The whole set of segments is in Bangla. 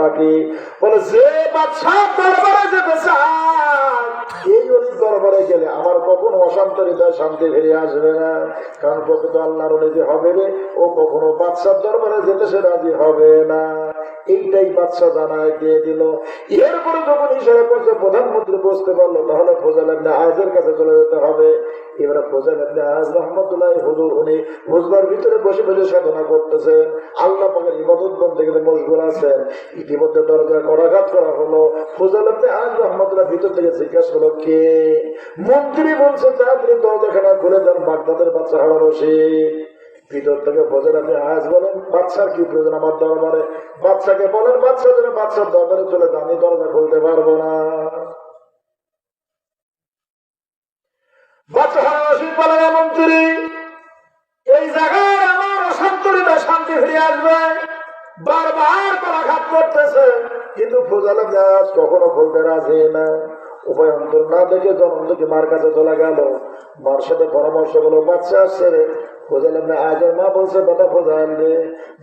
কারণটা কি বলে, যে বাচ্চা দরবারে যেতে এই অলি দরবারে গেলে আমার কখনো অশান্ত হৃদয় শান্তি ফিরে আসবে না। কারণ প্রকৃত আল্লাহর অলি হবে রে, ও কখনো বাচ্চার দরবারে যেতে সে রাজি হবে না। এইটাই বাচ্চা জানায়, দিয়ে দিল। এরপরে যখন ইশারা করছে, প্রধানমন্ত্রী বসতে পারল, তাহলে ফোজাল আবনে আজের কাছে চলে যেতে হবে। এবারে ফোজাল আবনে আজ রহমতুল্লাহ হুজুর, উনি হুজবার ভিতরে বসে বসে সাধনা করতেছেন আল্লাহ পাকের ইবাদত বলতে গেলে মশগুল আছেন। ইতিমধ্যে দরজা করাঘাত করা হলো। ফোজাল আবনে আজ রহমতুল্লাহ ভিতর থেকে জিজ্ঞাসা হলো কে? মন্ত্রী বলছে তাড়াতাড়ি দরজাখানা খুলে দেন, বাগদাদের বাচ্চা হওয়া রশিদ ভিতর ফজর আপনি আজ বলেন বাচ্চার কি প্রয়োজন আমার দরবারে? বাচ্চাকে বলেন বাচ্চা যেন বাচ্চার দরবারে চলে আমি দরজা খুলতে পারব না। বাচ্চা বলেন "এ মন্ত্রী এই জায়গায় আমার অশান্ত শান্তি ফিরে আসবে। বারবার কলাঘাত করতেছে, কিন্তু ফজল আজ কখনো খুলতে রাজি না। উভয় অন্তর না দেখে জনন্দকে মার কাছে চলে গেল। মার সাথে পরামর্শ হলো বাচ্চা আসছে ফজল মা বলছে বেটা রে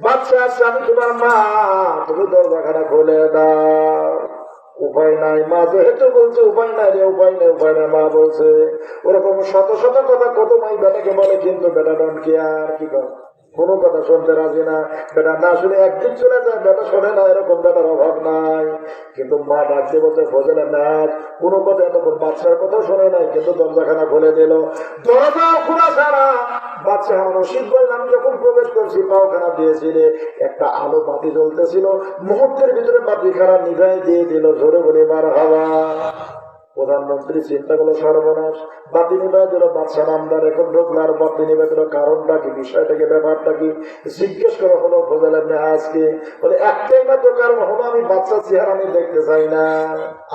বাচ্চা মা। তুমি দরজাখানা উপায় নাই, মা যেহেতু বলছে, উপায় নাই রে, উপায় নাই উপায় নাই, মা বলছে। ওরকম শত শত কথা কত মাই বেটাকে বলে, কিন্তু বেটা ডন কি আর কি কর? কোনো কথা শুনতে রাজি না। বেটা না শুনে একদিন চলে যায়, বেটা শোনে না, এরকম বেটার অভাব নাই। কিন্তু মা ডাকতে বলছে ফজলে নাচ কোনো কথা এতক্ষণ বাচ্চার কথা শোনে নাই, কিন্তু দরজাখানা খুলে দিল। দরজা খোলা ছাড়া বললেন আমি যখন প্রবেশ করছি পাওখানা দিয়েছিলে। একটা আলো বাতি জ্বলতেছিল, মুহূর্তের ভিতরে নিভাই দিয়ে দিল বলে মার হাওয়া প্রধানমন্ত্রী চিন্তা করল, সর্বনাশ। বাতি নিবাই দিল, বাচ্চা নামদার, এখন ঢুকলো বাতি নিবাই দিল, কারণটা কি, বিষয়টা কি, ব্যাপারটা কি? জিজ্ঞেস করা হলো আজকে। বলে, একটাই মাত্র কারণ হলো আমি বাচ্চার চেহারা আমি দেখতে চাই না।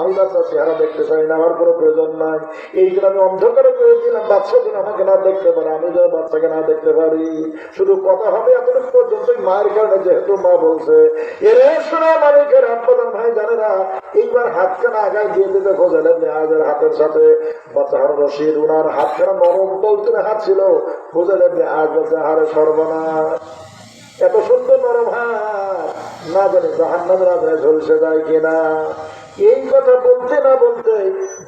আমি বাচ্চার চেহারা দেখতে চাই না, আমার কোনো প্রয়োজন নাই। এই জন্য আমি অন্ধকারে করে বাচ্চা যেন আমাকে না দেখতে পারে, আমি যেন বাচ্চাকে না দেখতে পারি। শুধু কথা হবে এতটুকু পর্যন্ত মায়ের কারণে যেহেতু মা বলছে। এরে শোনা মালিকের আব্বাদান ভাই জানে না এইবার হাতখানা আগায় দিয়ে দিতে খোঁজালেন নেহাজের হাতের সাথে। বাচ্চার রশিদ উনার হাতখানা নরম তলতুলে হাত ছিল, খোঁজালেন আজ বলছে হারে সর্বনাশ। এত সুন্দর নরম হাত। না জানি জাহান নামের আগুনে ঝলসে যায় কিনা। এই কথা বলতে না বলতে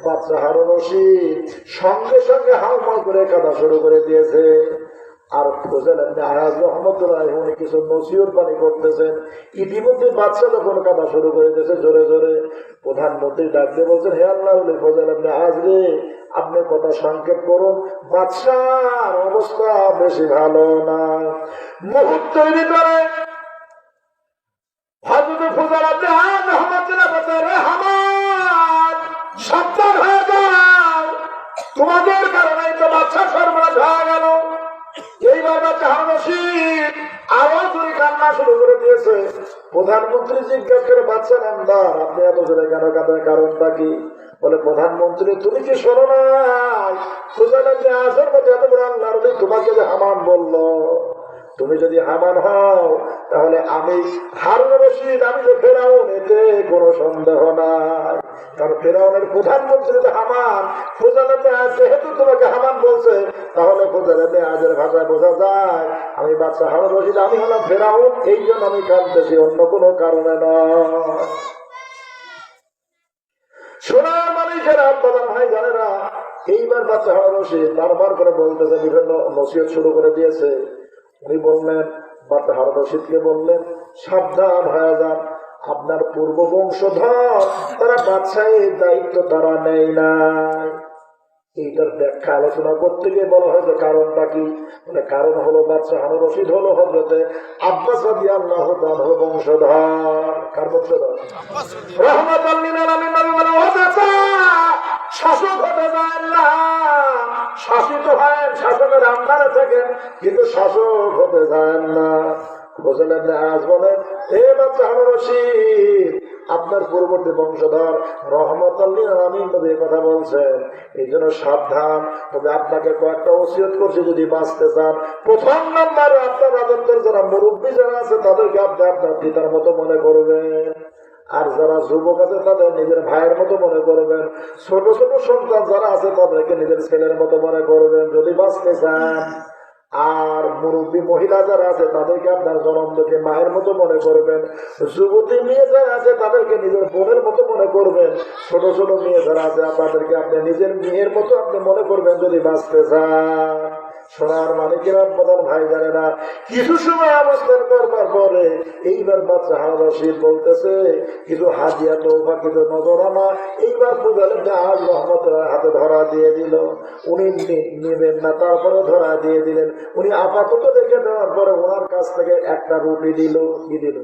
বাচ্চা হারো রশিদ সঙ্গে সঙ্গে হাউমা করে কাঁদা শুরু করে দিয়েছে। আর ফজল আয়াজ রহমতুল্লাহ উনি কিছু নসিহত বাণী করতেছেন। ইতিমধ্যে বাচ্চা যখন কাঁদা শুরু করে দিয়েছে জোরে জোরে প্রধানমন্ত্রী ডাক দিয়ে বলছেন, হে আল্লাহ ফজল আপনি আজ রে আপনি কথা সংক্ষেপ করুন। বাচ্চার অবস্থা বেশি ভালো না। মুহূর্তের ভিতরে হজরত ফজল আপনি আয়াজ রহমতুল্লাহ বলছেন রে হামাদ, সাবধান যাও। তোমাদের কারণে তো বাচ্চা সর্বনাশ হয়ে গেল। এইবার বাচ্চা হারনসিদ আওয়াজ ধরে কান্না শুরু করে দিয়েছে। প্রধানমন্ত্রী জিজ্ঞেস করে বাচ্চা নামদার আপনি এত জোরে কেন কাঁদেন? কারণটা কি? বলে, প্রধানমন্ত্রী, তুমি কি শোনো নাই? সুজান আল্লাহর তোমাকে যে হামান বলল? তুমি যদি হামান হও, তাহলে আমি আমি যে ফেরাউন, এতে সন্দেহ নাই। কারণ ফেরাউনের প্রধানমন্ত্রী যে হামান ফোজালাতে আজ যেহেতু তোমাকে হামান বলছে, তাহলে ফোজালাতে আজের ভাষায় বোঝা যায়, আমি বাচ্চা হারুন রশিদ, আমি হলাম ফেরাউন, এই জন্য আমি কাঁদতেছি অন্য কোনো কারণে নয়। সোনার জানে না। এইবার বাচ্চা বলতেছে, বিভিন্ন শুরু করে দিয়েছে। উনি বললেন, বাচ্চা বললেন, সাবধান আপনার পূর্ব বংশধর তারা বাচ্চায় দায়িত্ব তারা নেয় নাই। এইটার ব্যাখ্যা আলোচনা করতে গিয়ে বলা হয় যে কারণটা কি? মানে কারণ হলো বাচ্চা হানো রশিদ হলো হজরতে আব্বাস আল্লাহ বংশধর। কার বংশধর? শাসক হতে যায় না। শাসিত হয় শাসকের আন্ডারে থাকেন, কিন্তু শাসক হতে যায় না। হোসেন আপনি আপনার পূর্ববর্তী বংশধর রহমত আমি তবে কথা বলছেন। এই জন্য সাবধান। তবে আপনাকে কয়েকটা ওসিয়ত করছি, যদি বাঁচতে চান। প্রথম নম্বরে আপনার রাজত্বের যারা মুরব্বী যারা আছে, তাদেরকে আপনি আপনার পিতার মতো মনে করবেন। আর যারা যুবক আছে, তাদের নিজের ভাইয়ের মতো মনে করবেন। ছোট ছোট সন্তান যারা আছে, তাদেরকে নিজের ছেলের মতো মনে করবেন। যদি বাঁচতে চান আর মুরব্বী মহিলা যারা আছে, তাদেরকে আপনার জনম থেকে মায়ের মতো মনে করবেন। যুবতী মেয়ে যারা আছে, তাদেরকে নিজের বোনের মতো মনে করবেন। ছোট ছোট মেয়ে যারা আছে তাদেরকে আপনি নিজের মেয়ের মতো আপনি মনে করবেন যদি বাঁচতে চান। সোনার মানিকের প্রধান ভাই জানে না কিছু সময় অবস্থান করবার পরে এইবার বাচ্চা হার রশিদ বলতেছে কিছু হাজিয়া তোফা কিছু নজরানা। এইবার পূজালেন আজ রহমত হাতে ধরা দিয়ে দিল। উনি নি- নিবেন না তারপরে ধরা দিয়ে দিলেন। উনি আপাতত দেখে দেওয়ার পরে ওনার কাছ থেকে একটা রুটি দিল। কি দিল?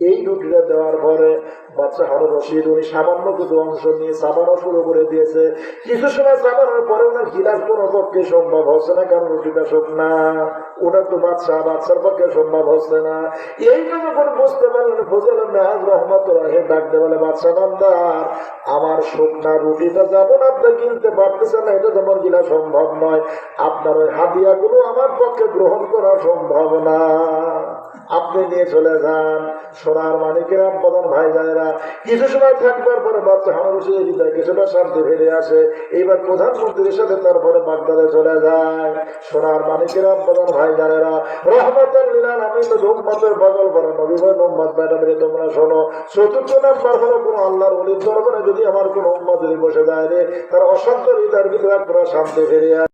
এই রুটিটা দেওয়ার পরে বাচ্চা হারো রশিদ উনি সামান্য কিছু অংশ নিয়ে চাবানো শুরু করে দিয়েছে। কিছু সময় চাবানোর পরে ওনার গিলাস কোনো পক্ষে সম্ভব হচ্ছে না কারণ রুটিটা শুকনা। ওনার তো বাচ্চা বাচ্চার পক্ষে সম্ভব হচ্ছে না। এইটা যখন বুঝতে ডাকতে বলে আমার শুকনা রুটিটা যেমন আপনি কিনতে পারতেছেন না, এটা যেমন কিনা সম্ভব নয়। আপনার ওই হাদিয়াগুলো আমার পক্ষে গ্রহণ করা সম্ভব না। আপনি নিয়ে চলে যান। সোনার মানিকের প্রধান ভাই জানেরা কিছু সময় থাকবার পরে বাচ্চা হানুসে হৃদয় কিছুটা শান্তি ফিরে আসে। এইবার প্রধানমন্ত্রীর সাথে তারপরে বাগদাদে চলে যায়। সোনার মানিকের প্রধান ভাই জানেরা রহমতের লীলান আমি তো উম্মতের বগল বড় নবী ভাই মোহাম্মদ ম্যাডামের তোমরা শোনো। চতুর্থ নাম্বার হলো কোনো আল্লাহর অলির দরবারে যদি আমার কোনো উম্মত যদি বসে যায় রে, তার অশান্ত হৃদয়ের ভিতরে শান্তি ফিরে আসে